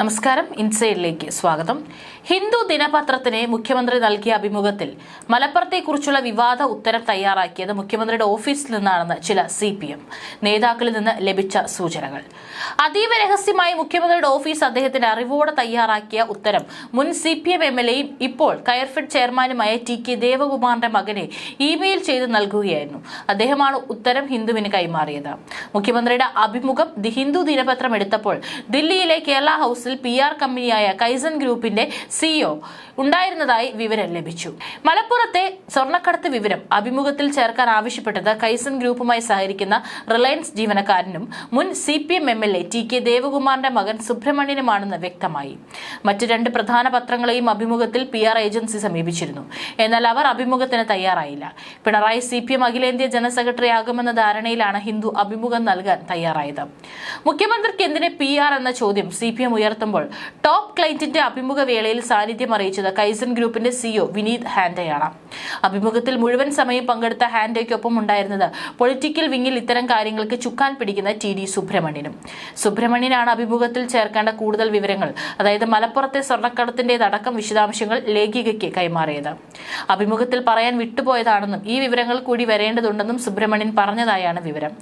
നമസ്കാരം. ഇൻസൈഡിലേക്ക് സ്വാഗതം. ഹിന്ദു ദിനപത്രത്തിന് മുഖ്യമന്ത്രി നൽകിയ അഭിമുഖത്തിൽ മലപ്പുറത്തെക്കുറിച്ചുള്ള വിവാദ ഉത്തരം തയ്യാറാക്കിയത് മുഖ്യമന്ത്രിയുടെ ഓഫീസിൽ നിന്നാണെന്ന് ചില സി പി എം നേതാക്കളിൽ നിന്ന് ലഭിച്ച സൂചനകൾ. അതീവ രഹസ്യമായി മുഖ്യമന്ത്രിയുടെ ഓഫീസ് അദ്ദേഹത്തിന് അറിവോടെ തയ്യാറാക്കിയ ഉത്തരം മുൻ C P M M L എയും ഇപ്പോൾ കയർഫെഡ് ചെയർമാനുമായ ടി കെ ദേവകുമാറിന്റെ മകനെ ഇമെയിൽ ചെയ്ത് നൽകുകയായിരുന്നു. അദ്ദേഹമാണ് ഉത്തരം ഹിന്ദുവിന് കൈമാറിയത്. മുഖ്യമന്ത്രിയുടെ അഭിമുഖം ദി ഹിന്ദു ദിനപത്രം എടുത്തപ്പോൾ ദില്ലിയിലെ കേരള ഹൌസിൽ പി ആർ കമ്പനിയായ കൈസൺ ഗ്രൂപ്പിന്റെ സിഇഒ ഉണ്ടായിരുന്നതായി വിവരം ലഭിച്ചു. മലപ്പുറത്തെ സ്വർണക്കടത്ത് വിവരം അഭിമുഖത്തിൽ ചേർക്കാൻ ആവശ്യപ്പെട്ടത് കൈസൻ ഗ്രൂപ്പുമായി സഹകരിക്കുന്ന റിലയൻസ് ജീവനക്കാരനും മുൻ C P M M L A T K ദേവകുമാറിന്റെ മകൻ സുബ്രഹ്മണ്യനുമാണെന്ന് വ്യക്തമായി. മറ്റു രണ്ട് പ്രധാന പത്രങ്ങളെയും അഭിമുഖത്തിൽ പി ആർ ഏജൻസി സമീപിച്ചിരുന്നു. എന്നാൽ അവർ അഭിമുഖത്തിന് തയ്യാറായില്ല. പിണറായി സി പി എം അഖിലേന്ത്യാ ജനറൽ സെക്രട്ടറി ആകുമെന്ന ധാരണയിലാണ് ഹിന്ദു അഭിമുഖം നൽകാൻ തയ്യാറായത്. മുഖ്യമന്ത്രിക്ക് എന്തിനെ പി ആർ എന്ന ചോദ്യം സി പി എം ഉയർത്തുമ്പോൾ ടോപ്പ് ക്ലൈന്റിന്റെ അഭിമുഖ വേളയിൽ സാന്നിധ്യം അറിയിച്ചത് കൈസൺ ഗ്രൂപ്പിന്റെ സിഇഒ വിനീത് ഹാൻഡയാണ്. അഭിമുഖത്തിൽ മുഴുവൻ സമയം പങ്കെടുത്ത ഹാൻഡേക്കൊപ്പം ഉണ്ടായിരുന്നത് പൊളിറ്റിക്കൽ വിങ്ങിൽ ഇത്തരം കാര്യങ്ങൾക്ക് ചുക്കാൻ പിടിക്കുന്ന ടി ഡി സുബ്രഹ്മണ്യനും. സുബ്രഹ്മണ്യനാണ് അഭിമുഖത്തിൽ ചേർക്കേണ്ട കൂടുതൽ വിവരങ്ങൾ അതായത് മലപ്പുറത്തെ സ്വർണക്കടത്തിന്റേതടക്കം വിശദാംശങ്ങൾ ലേഖികയ്ക്ക് കൈമാറിയത്. അഭിമുഖത്തിൽ പറയാൻ വിട്ടുപോയതാണെന്നും ഈ വിവരങ്ങൾ കൂടി വരേണ്ടതുണ്ടെന്നും സുബ്രഹ്മണ്യൻ പറഞ്ഞതായാണ് വിവരം.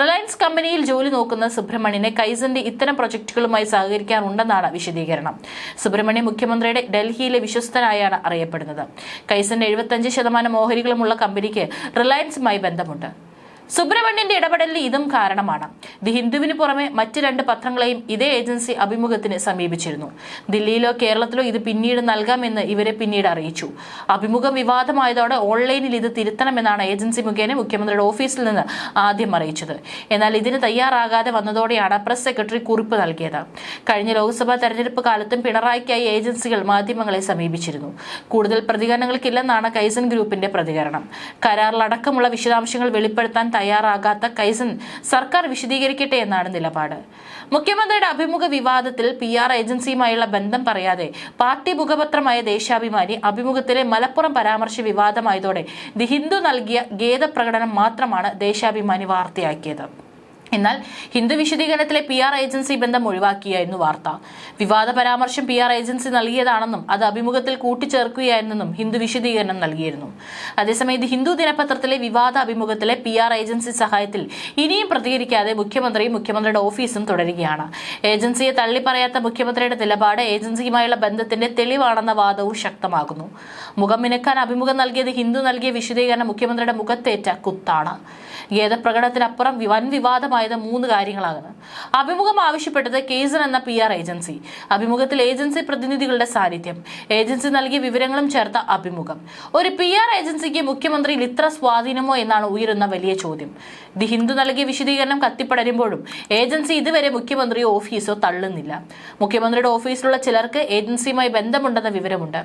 റിലയൻസ് കമ്പനിയിൽ ജോലി നോക്കുന്ന സുബ്രഹ്മണ്യനെ കൈസന്റെ ഇത്തരം പ്രൊജക്ടുകളുമായി സഹകരിക്കാറുണ്ടെന്നാണ് വിശദീകരണം. സുബ്രഹ്മണ്യൻ മുഖ്യമന്ത്രിയുടെ ഡൽഹിയിലെ വിശ്വസ്തനായാണ് അറിയപ്പെടുന്നത്. കൈസന്റെ എഴുപത്തഞ്ച് ശതമാനം ഓഹരികളുമുള്ള കമ്പനിക്ക് റിലയൻസുമായി ബന്ധമുണ്ട്. സുബ്രഹ്മണ്യന്റെ ഇടപെടലിന് ഇതും കാരണമാണ്. ദി ഹിന്ദുവിന് പുറമെ മറ്റ് രണ്ട് പത്രങ്ങളെയും ഇതേ ഏജൻസി അഭിമുഖത്തിന് സമീപിച്ചിരുന്നു. ദില്ലിയിലോ കേരളത്തിലോ ഇത് പിന്നീട് നൽകാമെന്ന് ഇവരെ പിന്നീട് അറിയിച്ചു. അഭിമുഖം വിവാദമായതോടെ ഓൺലൈനിൽ ഇത് തിരുത്തണമെന്നാണ് ഏജൻസി മുഖേന മുഖ്യമന്ത്രിയുടെ ഓഫീസിൽ നിന്ന് ആദ്യം അറിയിച്ചത്. എന്നാൽ ഇതിന് തയ്യാറാകാതെ വന്നതോടെയാണ് പ്രസ് സെക്രട്ടറി കുറിപ്പ് നൽകിയത്. കഴിഞ്ഞ ലോക്സഭാ തെരഞ്ഞെടുപ്പ് കാലത്തും പിണറായിക്കായി ഏജൻസികൾ മാധ്യമങ്ങളെ സമീപിച്ചിരുന്നു. കൂടുതൽ പ്രതികരണങ്ങൾക്കില്ലെന്നാണ് കൈസൻ ഗ്രൂപ്പിന്റെ പ്രതികരണം. കരാറിലടക്കമുള്ള വിശദാംശങ്ങൾ വെളിപ്പെടുത്താൻ തയ്യാറാകാത്ത കൈസൻ സർക്കാർ വിശദീകരിക്കട്ടെ എന്നാണ് നിലപാട്. മുഖ്യമന്ത്രിയുടെ അഭിമുഖ വിവാദത്തിൽ പി ആർ ഏജൻസിയുമായുള്ള ബന്ധം പറയാതെ പാർട്ടി മുഖപത്രമായ ദേശാഭിമാനി അഭിമുഖത്തിലെ മലപ്പുറം പരാമർശ വിവാദമായതോടെ ദി ഹിന്ദു നൽകിയ ഖേദപ്രകടനം മാത്രമാണ് ദേശാഭിമാനി വാർത്തയാക്കിയത്. എന്നാൽ ഹിന്ദു വിശദീകരണത്തിലെ പി ആർ ഏജൻസി ബന്ധം ഒഴിവാക്കിയായിരുന്നു വാർത്ത. വിവാദ പരാമർശം പി ആർ ഏജൻസി നൽകിയതാണെന്നും അത് അഭിമുഖത്തിൽ കൂട്ടിച്ചേർക്കുകയായിരുന്നെന്നും ഹിന്ദു വിശദീകരണം നൽകിയിരുന്നു. അതേസമയം ഇത് ഹിന്ദു ദിനപത്രത്തിലെ വിവാദ അഭിമുഖത്തിലെ പി ആർ ഏജൻസി സഹായത്തിൽ ഇനിയും പ്രതികരിക്കാതെ മുഖ്യമന്ത്രിയും മുഖ്യമന്ത്രിയുടെ ഓഫീസും തുടരുകയാണ്. ഏജൻസിയെ തള്ളിപ്പറയാത്ത മുഖ്യമന്ത്രിയുടെ നിലപാട് ഏജൻസിയുമായുള്ള ബന്ധത്തിന്റെ തെളിവാണെന്ന വാദവും ശക്തമാകുന്നു. മുഖം മിനുക്കാൻ അഭിമുഖം നൽകിയത് ഹിന്ദു നൽകിയ വിശദീകരണം മുഖ്യമന്ത്രിയുടെ മുഖത്തേറ്റ കുത്താണ്. ഖേദപ്രകടനത്തിനപ്പുറം വൻ വിവാദമായത് മൂന്ന് കാര്യങ്ങളാണ്. അഭിമുഖം ആവശ്യപ്പെട്ടത് കേസൻ എന്ന പി ആർ ഏജൻസി അഭിമുഖത്തിൽ ഏജൻസി പ്രതിനിധികളുടെ സാന്നിധ്യം ഏജൻസി നൽകിയ വിവരങ്ങളും ചേർത്ത അഭിമുഖം. ഒരു പി ആർ ഏജൻസിക്ക് മുഖ്യമന്ത്രിയിൽ ഇത്ര സ്വാധീനമോ എന്നാണ് ഉയരുന്ന വലിയ ചോദ്യം. ദി ഹിന്ദു നൽകിയ വിശദീകരണം കത്തിപ്പടരുമ്പോഴും ഏജൻസി ഇതുവരെ മുഖ്യമന്ത്രിയോ ഓഫീസോ തള്ളുന്നില്ല. മുഖ്യമന്ത്രിയുടെ ഓഫീസിലുള്ള ചിലർക്ക് ഏജൻസിയുമായി ബന്ധമുണ്ടെന്ന വിവരമുണ്ട്.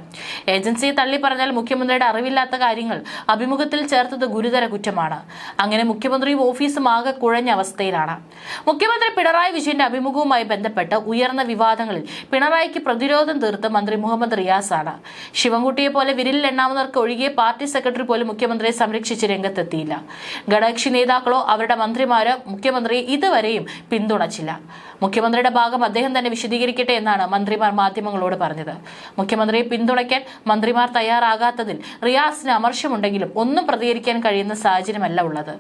ഏജൻസിയെ തള്ളി പറഞ്ഞാൽ മുഖ്യമന്ത്രിയുടെ അറിവില്ലാത്ത കാര്യങ്ങൾ അഭിമുഖത്തിൽ ചേർത്തത് ഗുരുതര കുറ്റമാണ്. അങ്ങനെ മുഖ്യമന്ത്രിയും ഓഫീസും ആകെ കുഴഞ്ഞ അവസ്ഥയിലാണ്. മുഖ്യമന്ത്രി പിണറായി വിജയന്റെ അഭിമുഖവുമായി ബന്ധപ്പെട്ട് ഉയർന്ന വിവാദങ്ങളിൽ പിണറായിക്ക് പ്രതിരോധം തീർത്ത മന്ത്രി മുഹമ്മദ് റിയാസാണ്. ശിവൻകുട്ടിയെ പോലെ വിരലിൽ എണ്ണാവുന്നവർക്ക് ഒഴികെ പാർട്ടി സെക്രട്ടറി പോലും മുഖ്യമന്ത്രിയെ സംരക്ഷിച്ച് രംഗത്തെത്തിയില്ല. ഘടകക്ഷി നേതാക്കളോ അവരുടെ മന്ത്രിമാരോ മുഖ്യമന്ത്രിയെ ഇതുവരെയും പിന്തുണച്ചില്ല. മുഖ്യമന്ത്രിയുടെ ഭാഗം അദ്ദേഹം തന്നെ വിശദീകരിക്കട്ടെ എന്നാണ് മന്ത്രിമാർ മാധ്യമങ്ങളോട് പറഞ്ഞത്. മുഖ്യമന്ത്രിയെ പിന്തുണയ്ക്കാൻ മന്ത്രിമാർ തയ്യാറാകാത്തതിൽ റിയാസിന് അമർഷമുണ്ടെങ്കിലും ഒന്നും പ്രതികരിക്കാൻ കഴിയുന്ന സാഹചര്യമല്ല ഉള്ളത്.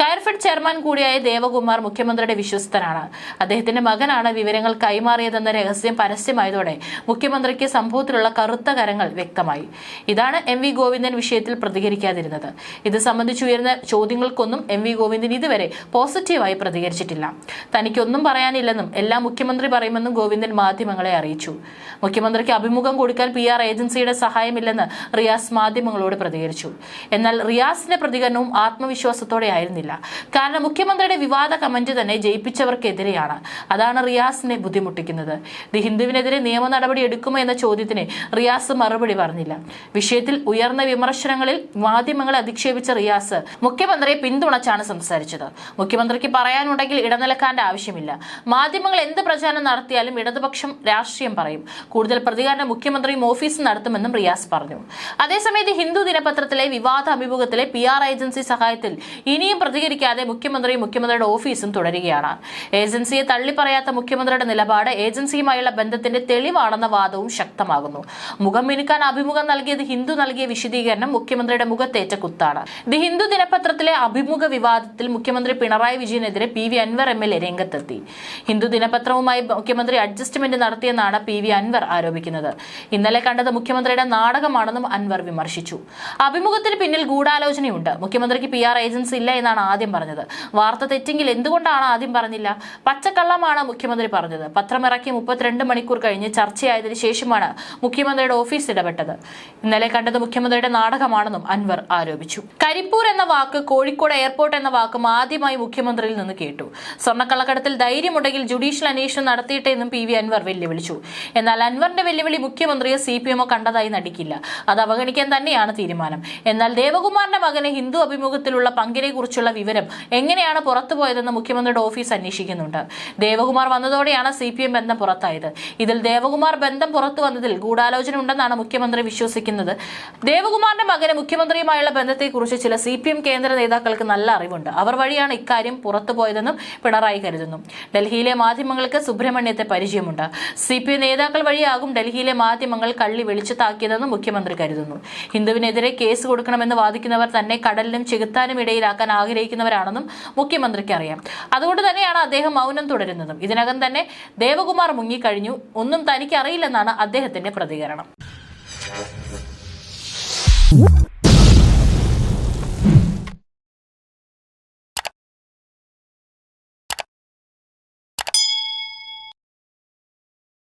കയർഫെഡ് ചെയർമാൻ കൂടിയായ ദേവകുമാർ മുഖ്യമന്ത്രിയുടെ വിശ്വസ്തനാണ്. അദ്ദേഹത്തിന്റെ മകനാണ് വിവരങ്ങൾ കൈമാറിയതെന്ന രഹസ്യം പരസ്യമായതോടെ മുഖ്യമന്ത്രിക്ക് സംഭവത്തിലുള്ള കറുത്ത കരങ്ങൾ വ്യക്തമായി. ഇതാണ് എം വി ഗോവിന്ദൻ വിഷയത്തിൽ പ്രതികരിക്കാതിരുന്നത്. ഇത് സംബന്ധിച്ച് ഉയർന്ന ചോദ്യങ്ങൾക്കൊന്നും എം വി ഗോവിന്ദൻ ഇതുവരെ പോസിറ്റീവായി പ്രതികരിച്ചിട്ടില്ല. തനിക്കൊന്നും പറയാനില്ലെന്നും എല്ലാം മുഖ്യമന്ത്രി പറയുമെന്നും ഗോവിന്ദൻ മാധ്യമങ്ങളെ അറിയിച്ചു. മുഖ്യമന്ത്രിക്ക് അഭിമുഖം കൊടുക്കാൻ പി ആർ ഏജൻസിയുടെ സഹായമില്ലെന്ന് റിയാസ് മാധ്യമങ്ങളോട് പ്രതികരിച്ചു. എന്നാൽ റിയാസിന്റെ പ്രതികരണവും ആത്മവിശ്വാസത്തോടെ ആയിരുന്നില്ല. കാരണം മുഖ്യമന്ത്രിയുടെ വിവാദ കമന്റ് തന്നെ ജയിപ്പിച്ചവർക്കെതിരെയാണ്. അതാണ് റിയാസിനെ ബുദ്ധിമുട്ടിക്കുന്നത്. ദി ഹിന്ദുവിനെതിരെ നിയമ നടപടി എടുക്കുമോ എന്ന ചോദ്യത്തിന് റിയാസ് മറുപടി പറഞ്ഞില്ല. വിഷയത്തിൽ ഉയർന്ന വിമർശനങ്ങളിൽ മാധ്യമങ്ങളെ അധിക്ഷേപിച്ച റിയാസ് മുഖ്യമന്ത്രിയെ പിന്തുണച്ചാണ് സംസാരിച്ചത്. മുഖ്യമന്ത്രിക്ക് പറയാനുണ്ടെങ്കിൽ ഇടനിലക്കാന്റെ ആവശ്യമില്ല. മാധ്യമങ്ങൾ എന്ത് പ്രചാരണം നടത്തിയാലും ഇടതുപക്ഷം രാഷ്ട്രീയം പറയും. കൂടുതൽ പ്രതികരണം മുഖ്യമന്ത്രിയും ഓഫീസ് നടത്തുമെന്നും റിയാസ് പറഞ്ഞു. അതേസമയത്ത് ഹിന്ദു ദിനപത്രത്തിലെ വിവാദ അഭിമുഖത്തിലെ പി ആർ ഏജൻസി സഹായത്തിൽ ഇനിയും പ്രതികരിക്കാതെ മുഖ്യമന്ത്രിയും മുഖ്യമന്ത്രിയുടെ ഓഫീസും തുടരുകയാണ്. ഏജൻസിയെ തള്ളിപ്പറയാത്ത മുഖ്യമന്ത്രിയുടെ നിലപാട് ഏജൻസിയുമായുള്ള ബന്ധത്തിന്റെ തെളിവാണെന്ന വാദവും ശക്തമാകുന്നു. മുഖം മിനുക്കാൻ അഭിമുഖം നൽകിയത് ഹിന്ദു നൽകിയ വിശദീകരണം മുഖ്യമന്ത്രിയുടെ മുഖത്തേറ്റ കുത്താണ്. ദി ഹിന്ദു ദിനപത്രത്തിലെ അഭിമുഖ വിവാദത്തിൽ മുഖ്യമന്ത്രി Pinarayi വിജയനെതിരെ P V Anvar M L A രംഗത്തെത്തി. ഹിന്ദു ദിനപത്രവുമായി മുഖ്യമന്ത്രി അഡ്ജസ്റ്റ്മെന്റ് നടത്തിയെന്നാണ് പി വി അൻവർ ആരോപിക്കുന്നത്. ഇന്നലെ കണ്ടത് മുഖ്യമന്ത്രിയുടെ നാടകമാണെന്നും അൻവർ വിമർശിച്ചു. അഭിമുഖത്തിന് പിന്നിൽ ഗൂഢാലോചനയുണ്ട്. മുഖ്യമന്ത്രിക്ക് പി ആർ ഏജൻസി ഇല്ല എന്നാണ് ആദ്യം പറഞ്ഞത്. വാർത്ത തെറ്റെങ്കിൽ എന്തുകൊണ്ടാണ് ആദ്യം പറഞ്ഞില്ല? പച്ചക്കള്ളമാണ് മുഖ്യമന്ത്രി പറഞ്ഞത്. പത്രമിറക്കി മുപ്പത്തിരണ്ട് മണിക്കൂർ കഴിഞ്ഞ് ചർച്ചയായതിനു ശേഷമാണ് മുഖ്യമന്ത്രിയുടെ ഓഫീസ് ഇടപെട്ടത്. ഇന്നലെ കണ്ടത് മുഖ്യമന്ത്രിയുടെ നാടകമാണെന്നും അൻവർ ആരോപിച്ചു. കരിപ്പൂർ എന്ന വാക്ക് കോഴിക്കോട് എയർപോർട്ട് എന്ന വാക്കും ആദ്യമായി മുഖ്യമന്ത്രിയിൽ നിന്ന് കേട്ടു. സ്വർണക്കള്ളക്കടത്തിൽ ധൈര്യമുണ്ടെങ്കിൽ ജുഡീഷ്യൽ അന്വേഷണം നടത്തിയിട്ടെ എന്നും പി വി അൻവർ വെല്ലുവിളിച്ചു. എന്നാൽ അൻവറിന്റെ വെല്ലുവിളി മുഖ്യമന്ത്രിയെ സി പി എമ്മോ കണ്ടതായി നടിക്കില്ല. അത് അവഗണിക്കാൻ തന്നെയാണ് തീരുമാനം. എന്നാൽ ദേവകുമാറിന്റെ മകന് ഹിന്ദു അഭിമുഖത്തിലുള്ള പങ്കിനെ കുറിച്ചുള്ള വിവരം എങ്ങനെയാണ് പുറത്തുപോയതെന്ന് മുഖ്യമന്ത്രിയുടെ ഓഫീസ് അന്വേഷിക്കുന്നുണ്ട്. ദേവകുമാർ വന്നതോടെയാണ് സി പി എം ബന്ധം പുറത്തായത്. ഇതിൽ ദേവകുമാർ ബന്ധം പുറത്തു വന്നതിൽ ഗൂഢാലോചന ഉണ്ടെന്നാണ് മുഖ്യമന്ത്രി വിശ്വസിക്കുന്നത്. ദേവകുമാറിന്റെ മകന് മുഖ്യമന്ത്രിയുമായുള്ള ബന്ധത്തെക്കുറിച്ച് ചില സി പി എം കേന്ദ്ര നേതാക്കൾക്ക് നല്ല അറിവുണ്ട്. അവർ വഴിയാണ് ഇക്കാര്യം പുറത്തുപോയതെന്നും പിണറായി കരുതുന്നു. ഡൽഹിയിലെ മാധ്യമങ്ങൾക്ക് സുബ്രഹ്മണ്യത്തെ പരിചയമുണ്ട്. സി പി ഐ നേതാക്കൾ വഴിയാകും ഡൽഹിയിലെ മാധ്യമങ്ങൾ കള്ളി വെളിച്ചത്താക്കിയതെന്ന് മുഖ്യമന്ത്രി കരുതുന്നു. ഹിന്ദുവിനെതിരെ കേസ് കൊടുക്കണമെന്ന് വാദിക്കുന്നവർ തന്നെ കടലിനും ചെകുത്താനും ഇടയിലാക്കാൻ ആഗ്രഹിക്കുന്നവരാണെന്നും മുഖ്യമന്ത്രിക്ക് അറിയാം. അതുകൊണ്ട് തന്നെയാണ് അദ്ദേഹം മൗനം തുടരുന്നതും. ഇതിനകം തന്നെ ദേവകുമാർ മുങ്ങിക്കഴിഞ്ഞു. ഒന്നും തനിക്ക് അറിയില്ലെന്നാണ് അദ്ദേഹത്തിന്റെ പ്രതികരണം.